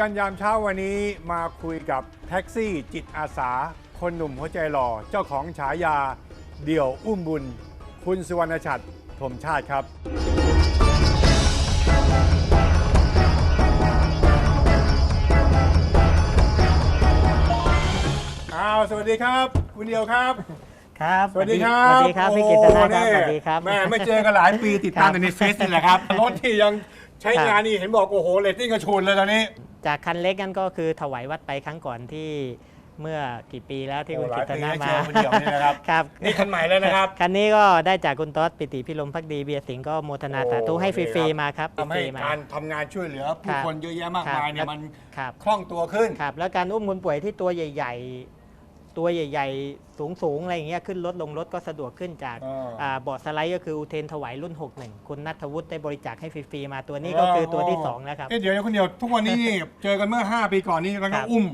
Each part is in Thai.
กันยามเช้าวันนี้มาคุยกับแท็กซี่จิตอาสา คนหนุ่มหัวใจหล่อ เจ้าของฉายา เดี่ยวอุ้มบุญ คุณสุวรรณชัดถมชาติครับ อ้าว สวัสดีครับ คุณเดียวครับ ครับสวัสดีครับสวัสดีครับพี่กิตนาครับโอ้สวัสดีครับ แม่ไม่เจอกันหลายปีติดตามครับแต่ในเฟซนี่แหละครับรถที่ยัง ใช้งานนี่เห็นบอกโอ้โหเรตติ้งกระชูนเลยตอนนี้ จากคันเล็กนั่นก็คือถวายวัดไปครั้งก่อนที่เมื่อกี่ปีแล้วที่คุณโอ้หกิลายตนาปีมาแล้วเชียวคนเดียวนี่นะครับครับนี่คันใหม่เลยนะครับ คันนี้ก็ได้จากคุณต๊อดปิติพิรมพักดีเบียร์สิงห์ก็โมทนาสาธุให้ฟรีๆมาครับทำให้ฟรีๆมาการทำงานช่วยเหลือครัผู้บคนเยอะแยะมากครับมายเนี่ยแล้วมันครับคล่องตัวขึ้นครับแล้วการอุ้มคนป่วยที่ตัวใหญ่ ๆ ตัวใหญ่ ๆ สูงๆอะไรอย่างเงี้ยขึ้นรถลงรถก็สะดวกขึ้นจากอ่าอ่าเบาะสไลด์ก็คืออุเทนถวายรุ่น 61 คุณนัทวุฒิได้บริจาคให้ฟรีๆมาตัวนี้ก็คือตัวที่สองแล้วครับ เอ๊ะเดี๋ยวนะคุณเดียวทุกวันนี้นี่เจอกันเมื่อ 5 ปีก่อนนี่แล้วคก็รับ อุ้ม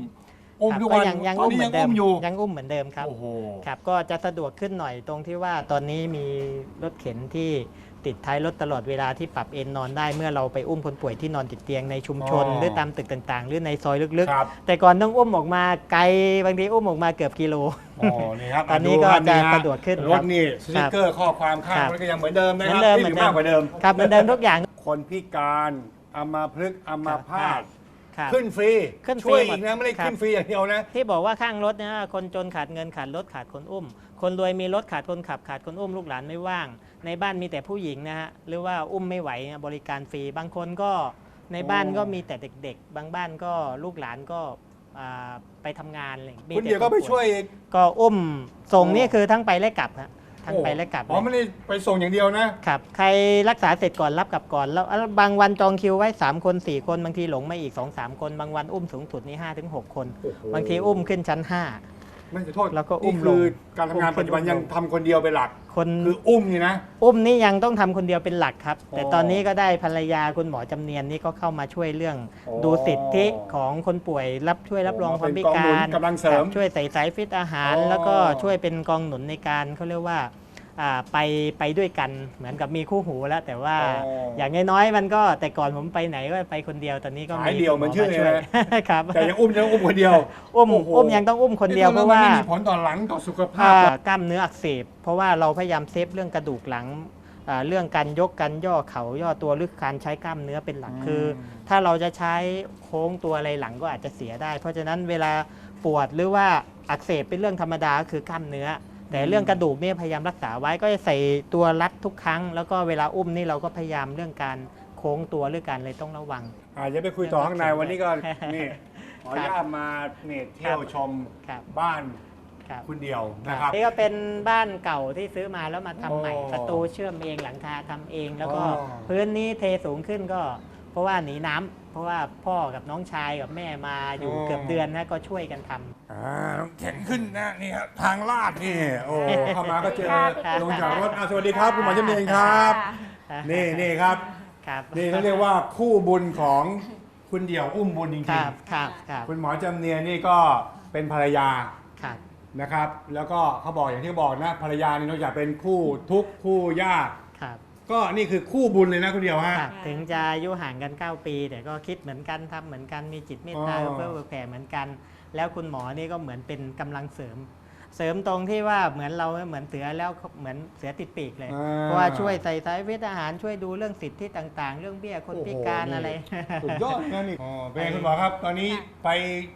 อุ้มครับทุกวันยังยังตอนอุ้มนี้เหมืยัองนเดิอุ้มมอยู่ยังอุ้มเหมือนเดิมครับ โอ้โห ครับก็จะสะดวกขึ้นหน่อยตรงที่ว่าตอนนี้มีรถเข็นที่ติดท้ายรถตลอดเวลาที่ปรับเอนนอนได้เมื่อเราไปอุ้มคนป่วยที่นอนติดเตียงในชุมชน อ๋อ หรือตามตึกต่างๆ หรือในซอยลึกครับๆ แต่ก่อนต้องอุ้มออกมาไกลบางทีอุ้มออกมาเกือบกิโล อ๋อนี่ครับตอนนี้ดูก็ครับจะนี่ฮสะดวกขึ้นรถนี่สติ๊กเกอร์ข้อความข้างครับรถก็ยังเหมือนเดิมนะครัเหมือนเดิมนี่หรือมากกว่าเดิม ครับเหมือนเดิมทุกอย่าง คนพิการอัมาพฤกษ์อัมาพาต ครับขึ้นฟรีขึ้นฟรีช่วยหมอีดกนะไม่ได้ครับ ขึ้นฟรีอย่างเดียวนะ ที่บอกว่าข้างรถเนะคนจนขาดเงินขาดรถขาดคนอุ้ม คนรวยมีรถขาดคนขับขาดคนอุ้มลูกหลานไม่ว่าง ในบ้านมีแต่ผู้หญิงนะฮะหรือว่าอุ้มไม่ไหวเนี่ยบริการฟรีบางคนก็ในบ้านโอ้ก็มีแต่เด็ก ๆ บางบ้านก็ลูกหลานก็อ่าไปทำงานอะไรอย่างงี้มีคุณแต่เดียวก็ไปนป่ช่วยอีก ก็อุ้มส่งโอ้นี่คือทั้งไปและกลับฮะ ทั้งไปและกลับอ๋อไม่ได้ไปส่งอย่างเดียวนะครับใครรักษาเสร็จก่อนรับกลับก่อนแล้วแล้วบางวันจองคิวไว้ 3 คน 4 คนบางทีหลงมาอีก 2 3 คน บางวันอุ้มสูงสุดนี่5ถึง6คนโอ้โหบางทีอุ้มขึ้นชั้น ไม่ขอโทษแล้วก็อุ้มนี่คือลง การทำงานอุ้มขึ้นปัจจุบันอุ้มลงยังทำคนเดียวเป็นหลัก5คนคืออุ้มนี่นะ อุ้มนี่ยังต้องทำคนเดียวเป็นหลักครับแต่อ๋อตอนนี้ก็ได้ภรรยาคุณหมอจำเนียนนี่ก็เข้ามาช่วยเรื่อง อ๋อดูสิทธิของคนป่วยรับช่วยรับรองอ๋อความเป็นพิกองหนุกานรกำลังเสริมครับช่วยใส่สายฟิตอาหาร อ๋อแล้วก็ช่วยเป็นกองหนุนในการเขาเรียกว่า อ่าไปไปด้วยกันเหมือนกับมีคู่หูแล้ว แต่ว่าอ๋อออย่างน้อยๆมันก็แต่ก่อนผมไปไหนก็ไปคนเดียวตอนนี้ก็หายเดี่ยวเหมือนชื่อเลยช่วยนะครับแต่ยังอุ้มยังอุ้มคนเดียว อุ้มโอ้โห อุ้มยังต้องอุ้มคนเดียวเพราะว่า นี่มันไม่มีผลต่อหลังต่อสุขภาอ่าพกล้ามเนื้ออักเสบ เพราะว่าเราพยายามเซฟเรื่องกระดูกหลังอ่าเรื่องการยกการย่อเขาย่อตัวหรือการใช้กล้ามเนื้อเป็นหลักอืม คือ ถ้าเราจะใช้โค้งตัวอะไรหลังก็อาจจะเสียได้ เพราะฉะนั้นเวลาปวดหรือว่าอักเสบเป็นเรื่องธรรมดาก็คือกล้ามเนื้อ แต่เรื่องกระดูกเนี่ยพยายามรักษาไว้ก็จะใส่ตัวรัดทุกครั้ง แล้วก็เวลาอุ้มนี่เราก็พยายามเรื่องการโค้งตัวหรือการอะไรต้องระวังอาจจะไปคุยต่อข้างในวันนี้ก็นี่ขออนุญาตมาเนี่ยเที่ยวชมครับบ้านครับ คุณเดียวนะครับ นี่ก็เป็นบ้านเก่าที่ซื้อมาแล้วมาทำใหม่โอ้ประตูเชื่อมเองหลังคาทำเอง แล้วก็อ๋อ พื้นนี้เทสูงขึ้นก็ เพราะว่าหนีน้ำ เพราะว่าพ่อกับน้องชายกับแม่มาอยู่เกือบเดือนนะก็ช่วยกันทำ อ่าน้ำแข็งขึ้นนะนี่ฮะทางลาดนี่โอ้เข้ามาก็เจอค่ะลงจากรถอะสวัสดีครับคุณหมอจำเนียนครับนี่นี่ครับ ครับนี่เขาเรียกว่าคู่บุญของคุณเดี่ยวอุ้มบุญจคริงรับครับครับๆ คุณหมอจำเนียนนี่ก็เป็นภรรยาครับ นะครับ แล้วก็เขาบอกอย่างที่เขาบอกนะภรรยานี่นอกจากเป็นคู่ทุกข์คู่ยาก ครับ ก็นี่คือคู่บุญเลยนะคุณเดียวฮะ ครับถึงจะอายุห่างกัน 9 ปี แต่ก็คิดเหมือนกันทำเหมือนกันมีจิตเมตตาอ๋อ เพื่อแผ่เหมือนกัน แล้วคุณหมอนี่ก็เหมือนเป็นกำลังเสริม เสริมตรงที่ว่าเหมือนเราเหมือนเสือแล้วเหมือนเสือติดปีกเลย อ่เพราะว่าช่วยใส่สายเวทอาหารช่วยดูเรื่องสิทธิต่างๆ เรื่องเบี้ยคนโอ้โหพิการอะไร สุดยอดนะนี่อ๋อเป็นไงคุณหมอครับ ตอนนี้ไป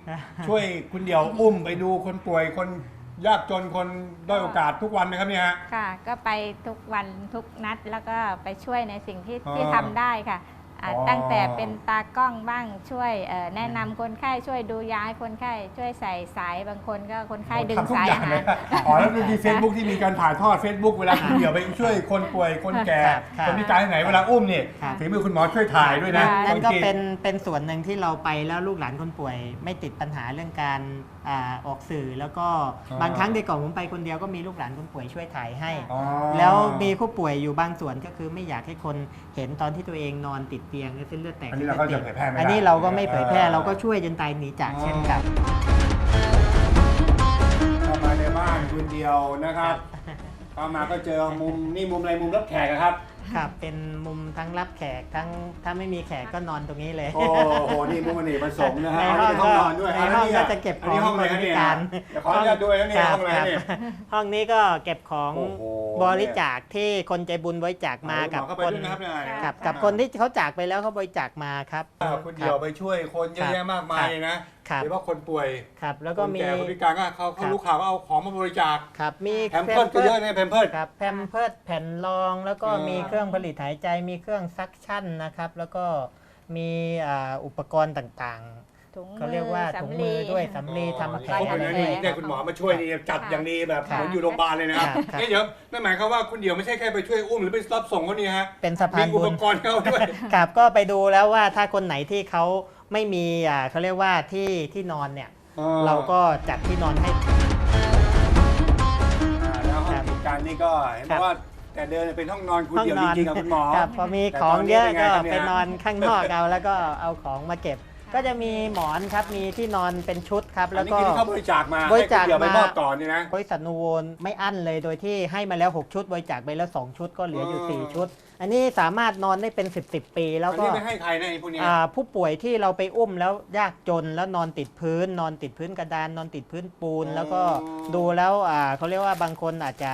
ค่ะช่วยคุณเดี่ยวอุ้มไปดูคนป่วยคน ยากจนคนด้อยโอกาสทุกวันไหมครับเนี่ยฮะ ค่ะ ก็ไปทุกวันทุกนัดแล้วก็ไปช่วยในสิ่งที่อ๋อที่ทำได้ค่ะอ่าอ๋อ ตั้งแต่เป็นตากล้องบ้างช่วยเอ่อแนะนำคนไข้ช่วยดูยาให้คนไข้ช่วยใส่สายบางคนก็คนไข้ดึงทำทุกสายอย่าอางเลหายรอ๋อแล้วดูที่เฟซบุ๊กที่มีการถ่ายทอดเฟซบุ๊กเวลาคุณเดี่ยวไปช่วยคนป่วยคนแก่ครับครับคนพิการที่ไหนเวลาอุ้มเนี่ยครับ ฝีมือคุณหมอช่วยถ่ายด้วยนะค่ะ นั่นก็บางที เป็นเป็นส่วนหนึ่งที่เราไปแล้วลูกหลานคนป่วย ไม่ติดปัญหาเรื่องการ อาออกสื่อแล้วก็อ๋อ บางครั้งในก่อนผมไปคนเดียวก็มีลูกหลานคนป่วยช่วยถ่ายให้ อ๋อ แล้วมีผู้ป่วยอยู่บางส่วนก็คือไม่อยากให้คนเห็นตอนที่ตัวเองนอนติดเตียงหรือเส้นเลือดแตกอันนี้เราก็จะเผยแพร่ไม่ได้อันนี้เราก็ไม่เผยแพร่เออ เราก็ช่วยจนตายหนีจากเช่นกัน เข้ามาในบ้านคุณเดียวนะครับเข้ามาก็เจอมุมนี่มุมอะไรมุมรับแขกอะครับ ครับเป็นมุมทั้งรับแขกทั้งถ้าไม่มีแขกก็นอนตรงนี้เลย โอ้โห นี่มุมอเนกประสงค์นะฮะในอันห้องนี้ห้องนอนด้วยในห้องนนี้ก็จะเก็บอันนี้ห้องอะไรของเนี่ยบริการเดี๋ยวขออนุญาตด้วยนะเนี่ยครับห้องอะไรเนี่ยครับห้องนี้ก็เก็บของโอ้โห บริจาคที่คนใจบุญบริจาคมากับเข้าไปคนด้วยนะครับเนี่ยกับกับคนที่เขาจากไปแล้วเขาบริจาคมาครับอ่าคุณเดี่ยวไปช่วยคนเยอะแยะมากมายเลยนะครับโดยเฉพาะคนป่วยครับแล้วก็คนมีแก่คนพิการก็เขาครัเขาบรู้ข่าวว่าเอาของมาบริจาคครับมีแพมเพิร์ดก็เยอะเนี่ยแพมเพิร์ดครับแพมเพิร์ดแผ่นรองแล้วก็อ่ามีมีเครื่องผลิตหายใจมีเครื่องซักชั่นนะครับ แล้วก็มีอ่าอุปกรณ์ต่าง ถุงๆเขาเรียกว่าถุงมือด้วยสำลีทำแผลครบเลยนะด้นี่วยเนี่ยคุณหมอมาช่วยนี่จัดอย่างดีแบบครับเหมือนอยู่โรงพยาบาลเลยนะครับครับนี่เดี๋ยวนั่นหมายความว่าคุณเดี่ยวไม่ใช่แค่ไปช่วยอุ้มหรือไปรับส่งเขานี่ฮะเป็นสะมีพานอุบุปญกรณ์เขาด้วยครับก็ไปดูแล้วว่าถ้าคนไหนที่เขาไม่มีอ่าเขาเรียกว่าที่ที่นอนเนี่ยเราก็จัดที่นอนให้อ่าแล้วห้องครับเหตุการณ์นี่ก็เห็นบอกว่าแต่เดินเป็นห้องนอนคุณห้องเดี่ยวนอนจริงๆกับคุณหมอครับพอมีแต่ของตอนนี้เยอะเป็นไงก็ครับเนี่ยไปนอนข้างนอกเอาแล้วก็เอาของมาเก็บ ก็จะมีหมอนครับมีที่นอนเป็นชุดครับอัแล้นวนี้ก็ คือที่เขาบริจาคมาบริจาคให้คุณเดี่ยวไปมามมอบต่อนี่นะ บริษัทนูโวนไม่อั้นเลยโดยที่ให้มาแล้ว 6 ชุด บริจาคไปแล้ว 2 ชุดก็เหลืออยู่ อ๋อ 4 ชุด อันนี้สามารถนอนได้เป็น 10บสปี แล้วอันก็นี้ไม่ให้ใครนะไอ้พวกเนี้ยอ่าผู้ป่วยที่เราไปอุ้มแล้วยากจนแล้วนอนติดพื้น นอนติดพื้นกระดานนอนติดพื้นปูนอ๋อแล้วก็ดูแล้วอ่าเขาเรียกว่าบางคนอาจจะ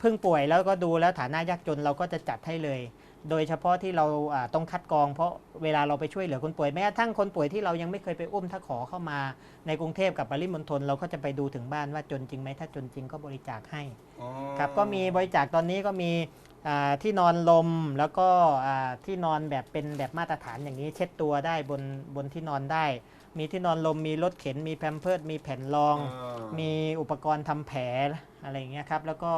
เพิ่งป่วยแล้วก็ดูแล้วฐานะยากจนเราก็จะจัดให้เลย โดยเฉพาะที่เราอ่าต้องคัดกรองเพราะเวลาเราไปช่วยเหลือคนป่วยแม้กระทั่งคนป่วยที่เรายังไม่เคยไปอุ้มถ้าขอเข้ามาในกรุงเทพกับปริมณฑลเราก็จะไปดูถึงบ้านว่าจนจริงไหมถ้าจนจริงก็บริจาคให้อ๋อครับก็มีบริจาคตอนนี้ก็มีอ่าที่นอนลมแล้วก็อ่าที่นอนแบบเป็นแบบมาตรฐานอย่างนี้ เช็ดตัวได้บนบนที่นอนได้ มีที่นอนลมมีรถเข็นมีแพมเพิร์ดมีแผ่นรองอ่ามีอุปกรณ์ทำแผลอะไรอย่างเงี้ยครับแล้วก็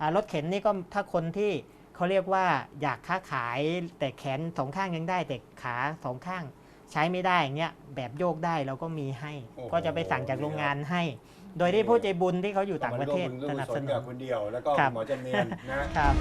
อ่ารถเข็นนี่ก็ถ้าคนที่ เขาเรียกว่าอยากค้าขายแต่แขนสองข้างยังได้แต่ขาสองข้างใช้ไม่ได้อย่างเงี้ยแบบโยกได้เราก็มีให้ โอ้โห ก็จะไปสั่งจากโรงงานให้ โดยที่ผู้ใจบุญที่เขาอยู่ต่างประเทศก็สมานับวมสบุญนุร่วมบุญกับนคุณเดี่ยวแล้วก็ครัคุบณหมอจันเนียนนะ ครับ